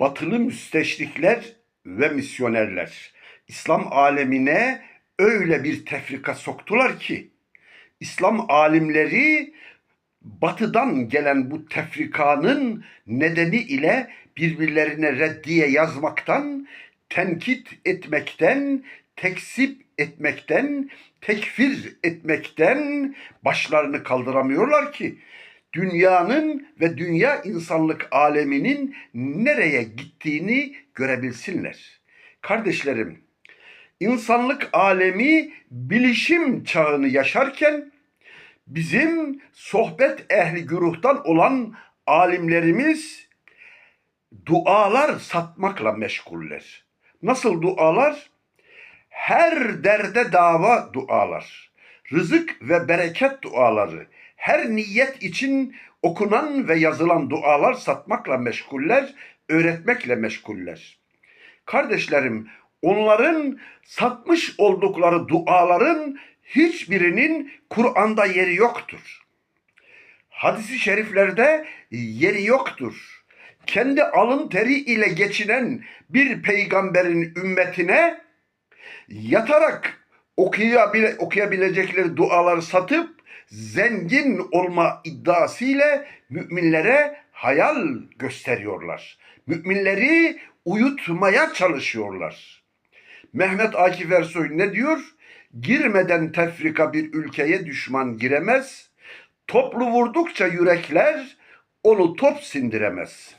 batılı müsteşrikler ve misyonerler. İslam alemine öyle bir tefrika soktular ki İslam alimleri batıdan gelen bu tefrikanın nedeni ile birbirlerine reddiye yazmaktan, tenkit etmekten, tekzip etmekten, tekfir etmekten başlarını kaldıramıyorlar ki dünyanın ve dünya insanlık aleminin nereye gittiğini görebilsinler. Kardeşlerim, insanlık alemi bilişim çağını yaşarken bizim sohbet ehli güruhtan olan alimlerimiz dualar satmakla meşguller. Nasıl dualar? Her derde dava dualar. Rızık ve bereket duaları. Her niyet için okunan ve yazılan dualar satmakla meşguller, öğretmekle meşguller. Kardeşlerim, onların satmış oldukları duaların hiçbirinin Kur'an'da yeri yoktur. Hadis-i şeriflerde yeri yoktur. Kendi alın teri ile geçinen bir peygamberin ümmetine yatarak okuyabile, okuyabilecekleri duaları satıp zengin olma iddiasıyla müminlere hayal gösteriyorlar. Müminleri uyutmaya çalışıyorlar. Mehmet Akif Ersoy ne diyor? Girmeden tefrika bir ülkeye düşman giremez. Toplu vurdukça yürekler onu top sindiremez.